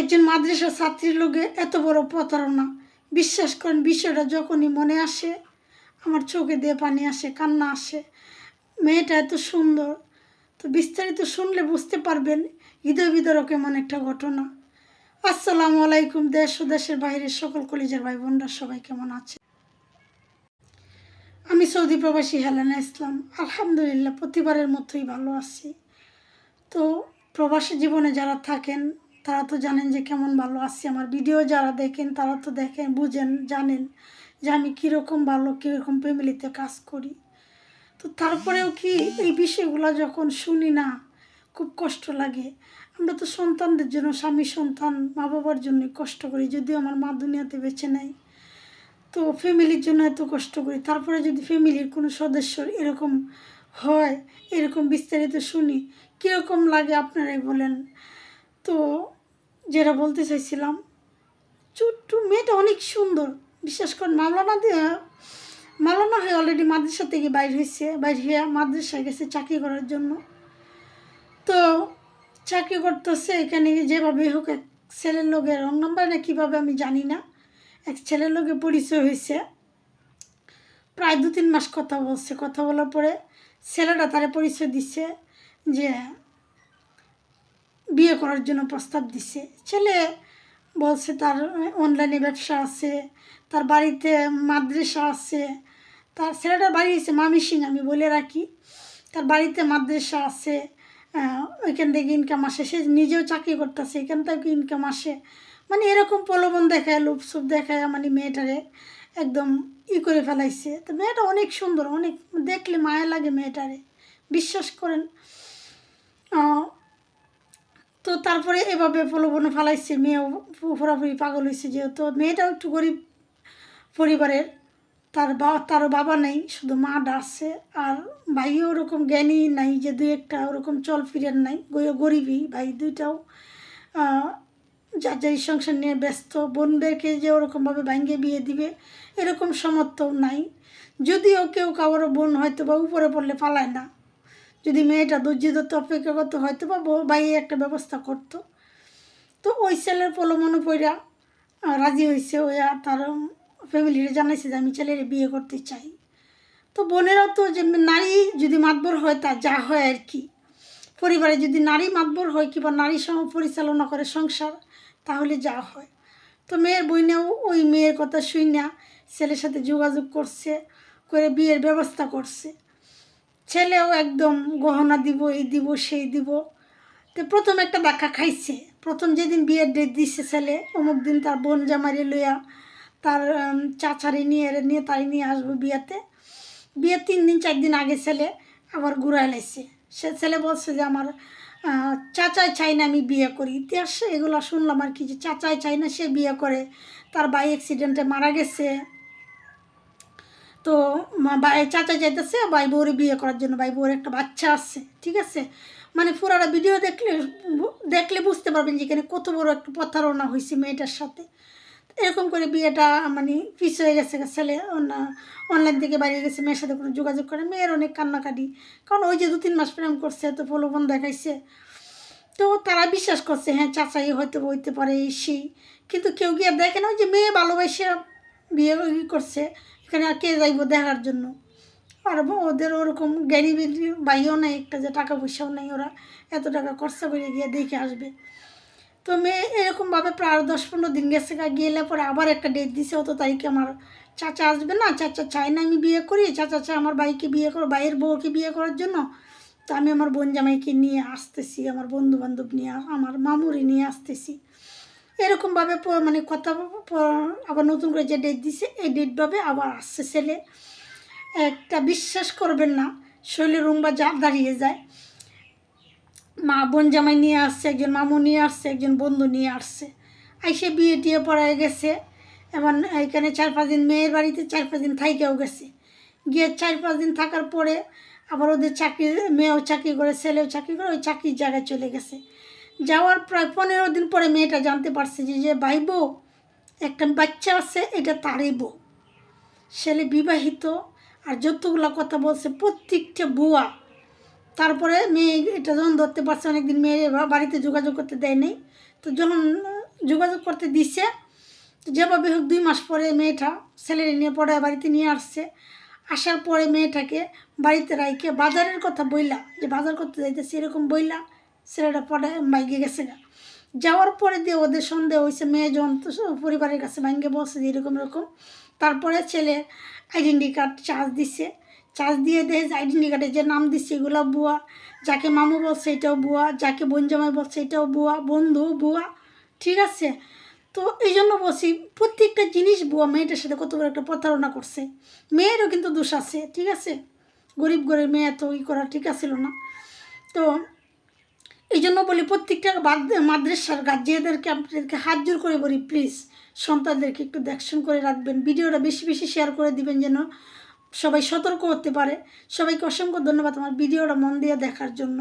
একজন মাদ্রাসা ছাত্রীর লোকে এত বড় প্রতারণা। বিশ্বাস করেন, বিষয়টা যখনই মনে আসে, আমার চোখে দিয়ে পানি আসে, কান্না আসে। মেয়েটা এত সুন্দর। তো বিস্তারিত শুনলে বুঝতে পারবেন, হৃদয় বিদরক এমন একটা ঘটনা। আসসালামু আলাইকুম, দেশ ও দেশের বাইরের সকল কলেজের ভাই বোনরা, সবাই কেমন আছে? আমি সৌদি প্রবাসী হেলেনা ইসলাম। আলহামদুলিল্লাহ, প্রতিবারের মতোই ভালো আছি। তো প্রবাসী জীবনে যারা থাকেন তারা তো জানেন যে কেমন ভালো আছি। আমার ভিডিও যারা দেখেন, তারা তো দেখেন, বুঝেন, জানেন যে আমি কীরকম ভালো, কীরকম ফ্যামিলিতে কাজ করি। তো তারপরেও কি এই বিষয়গুলো যখন শুনি না, খুব কষ্ট লাগে। আমরা তো সন্তানদের জন্য, স্বামী সন্তান মা বাবার জন্যই কষ্ট করি, যদিও আমার মা দুনিয়াতে বেছে নেয় তো ফ্যামিলির জন্য এত কষ্ট করি। তারপরে যদি ফ্যামিলির কোনো সদস্যর এরকম হয়, এরকম বিস্তারিত শুনি, কীরকম লাগে আপনারাই বলেন? তো যেটা বলতে চাইছিলাম চুট্টু মেয়েটা অনেক সুন্দর। বিশেষ করে মাওলানা দিয়ে, মাওলানা হয়ে অলরেডি মাদ্রাসা থেকে বাইর হয়েছে, বাইর হয়ে মাদ্রাসায় গেছে চাকরি করার জন্য। তো চাকরি করতেছে এখানে যেভাবে হোক, এক ছেলের লোকের রং নাম্বার না কীভাবে আমি জানি না। এক ছেলের লোকে পরিচয় হয়েছে। প্রায় দু তিন মাস কথা বলছে। কথা বলার পরে ছেলেটা তারে পরিচয় দিচ্ছে যে বিয়ে করার জন্য প্রস্তাব দিছে। ছেলে বলছে তার অনলাইনে ব্যবসা আছে, তার বাড়িতে মাদ্রাসা আছে, তার ছেলেটার বাড়ি আছে মামি সিং আমি বলে রাখি। তার বাড়িতে মাদ্রাসা আছে ওইখান থেকে ইনকাম আসে। সে নিজেও চাকরি করতেছে, এখান থেকে ইনকাম আসে। মানে এরকম প্রলোভন দেখায়, লুপসুপ দেখায় মানে মেয়েটারে একদম ই করে ফেলাইছে। তো মেয়েটা অনেক সুন্দর, অনেক দেখলে মায়া লাগে মেয়েটারে। বিশ্বাস করেন তো তারপরে এভাবে প্রলোভনে ফালাইছে, মেয়েও পুরোপুরি পাগল হয়েছে যেহেতু। মেয়েটাও একটু গরিব পরিবারের, তার বা তারও বাবা নেই, শুধু মা আছে, আর ভাইও ওরকম জ্ঞানী নাই যে দুই একটা ওরকম চল ফিরেন নাই গরিবই ভাই দুইটাও। যার যার সংসার নিয়ে ব্যস্ত, বোনদেরকে যে ওরকমভাবে ভাঙ্গে বিয়ে দিবে, এরকম সমর্থ নাই। যদিও কেউ কারোর বোন হয়তো বা উপরে পড়লে পালায় না যদি মেয়েটা ধৈর্য ধরতে অপেক্ষা করতো, হয়তো বা ভাই একটা ব্যবস্থা করতো। তো ওই ছেলের প্রলোভনে পইরা রাজি হয়েছে ওই আর তার ফ্যামিলিরে জানাইছে যে আমি ছেলের বিয়ে করতে চাই। তো বোনেরাও তো যে নারী যদি মাতবর হয় তা যা হয় আর কি। পরিবারে যদি নারী মাতবর হয় কিংবা নারী সহ পরিচালনা করে সংসার, তাহলে যা হয়। তো মেয়ের বইনেও ওই মেয়ের কথা শুই না ছেলের সাথে যোগাযোগ করছে, করে বিয়ের ব্যবস্থা করছে। ছেলেও একদম গহনা দিব, এই দিব, সেই দিব। তো প্রথম একটা দেখা খাইছে। প্রথম যেদিন বিয়ের ডেট দিছে ছেলে, অমুক দিন তার বোন জামারি লইয়া তার চাচারি নিয়ে নিয়ে তাই নিয়ে আসব বিয়েতে। বিয়ে তিন দিন, চার দিন আগে ছেলে আবার ঘুরাই লাইছে। সে ছেলে বলছে যে আমার চাচাই চাই না আমি বিয়ে করি। ইতিহাস এগুলো শুনলাম আর কি যে চাচাই চাই না সে বিয়ে করে। তার বাই অ্যাক্সিডেন্টে মারা গেছে। তো চাচা চাইতেছে ভাই বউরে বিয়ে করার জন্য। ভাই বউর একটা বাচ্চা আছে, ঠিক আছে? মানে পুরাটা ভিডিও দেখলে দেখলে বুঝতে পারবেন যে এখানে কত বড় একটা প্রতারণা হয়েছে মেয়েটার সাথে। এরকম করে বিয়েটা মানে পিস হয়ে গেছে ছেলে। অনলাইন থেকে বাইরে গেছে, মেয়ের সাথে কোনো যোগাযোগ করে মেয়ের অনেক কান্নাকাটি। কারণ ওই যে দু তিন মাস প্রেম করছে তো প্রলোভন দেখাইছে। তো তারা বিশ্বাস করছে হ্যাঁ চাচাই হয়তো হইতে পারে, এই সেই। কিন্তু কেউ গিয়ে দেখে না যে মেয়ে ভালোবাসে বিয়ে করছে। এখানে আর কে যাইব দেখার জন্য? আর ওদের ওরকম জ্ঞানী ভাইও নেই একটা যে টাকা পয়সাও নেই ওরা। এত টাকা খরচা করে গিয়ে দেখে আসবে। তো মেয়ে এরকমভাবে প্রায় দশ পনেরো দিন গেছে গেলে পরে আবার একটা ডেট দিছে অত তারিখে আমার চাচা আসবে না? চাচা চায় না আমি বিয়ে করি। চাচা চায় আমার ভাইকে বিয়ে করো, ভাইয়ের বউকে বিয়ে করার জন্য। তো আমি আমার বোন জামাইকে নিয়ে আসতেছি, আমার বন্ধু বান্ধব নিয়ে, আমার মামুরি নিয়ে আসতেছি। এরকমভাবে মানে কথা আবার নতুন করে যে ডেট দিছে, এই ডেটভাবে আবার আসছে ছেলে। একটা বিশ্বাস করবেন না শৈলের রুম বা যা দাঁড়িয়ে যায়। মা বোন জামাই নিয়ে আসছে, একজন মামু নিয়ে আসছে, একজন বন্ধু নিয়ে আসছে। আইসে বিয়ে টিয়ে পড়ায় গেছে। এবং এখানে চার পাঁচ দিন, মেয়ের বাড়িতে চার পাঁচ দিন থাইকেও গেছে। গিয়ে চার পাঁচ দিন থাকার পরে আবার ওদের চাকরি, মেয়েও চাকরি করে, ছেলেও চাকরি করে, ওই চাকরির জায়গায় চলে গেছে। যাওয়ার প্রায় পনেরো দিন পরে মেয়েটা জানতে পারছে যে যে ভাই বউ, একটা বাচ্চা আছে, এটা তারই বউ। ছেলে বিবাহিত, আর যতগুলো কথা বলছে প্রত্যেকটা বুয়া। তারপরে মেয়ে এটা যখন ধরতে পারছে, অনেকদিন মেয়ে বাড়িতে যোগাযোগ করতে দেয় নাই। তো যখন যোগাযোগ করতে দিছে যেভাবে হোক দুই মাস পরে মেয়েটা ছেলেরে নিয়ে পড়ায় বাড়িতে নিয়ে আসছে। আসার পরে মেয়েটাকে বাড়িতে রাইকে বাজারের কথা বইলা, যে বাজার করতে যাইতেছে, এরকম বইলা ছেলেটা পড়ায় বাইকে গেছে যাওয়ার পরে দিয়ে ওদের সন্দেহ হয়েছে মেয়ে যখন পরিবারের কাছে ভাঙ্গে যে এরকম এরকম। তারপরে ছেলে আইডেন্টি কার্ড চার্জ দিছে। চার্জ দিয়ে দেয় যে আইডেন্টি কার্ডে যে নাম দিচ্ছে এগুলো বুয়া। যাকে মামু বলছে এটাও বুয়া, যাকে বোন জামাই বলছে এটাও বুয়া, বন্ধু বুয়া, ঠিক আছে? তো এই জন্য বলছি প্রত্যেকটা জিনিস বুয়া, মেয়েটার সাথে কত বড় একটা প্রতারণা করছে। মেয়েরও কিন্তু দোষ আছে, ঠিক আছে? গরিব গরিব মেয়ে তো ই করা ঠিক আছিল না। তো এই জন্য বলি প্রত্যেকটা মাদ্রাসার গার্জিয়ানদেরকে আপনাদেরকে হাত জোর করে বলি প্লিজ সন্তানদেরকে একটু দেখশন করে রাখবেন। ভিডিওটা বেশি বেশি শেয়ার করে দিবেন যেন সবাই সতর্ক হতে পারে। সবাইকে অসংখ্য ধন্যবাদ আমার ভিডিওটা মন দিয়ে দেখার জন্য।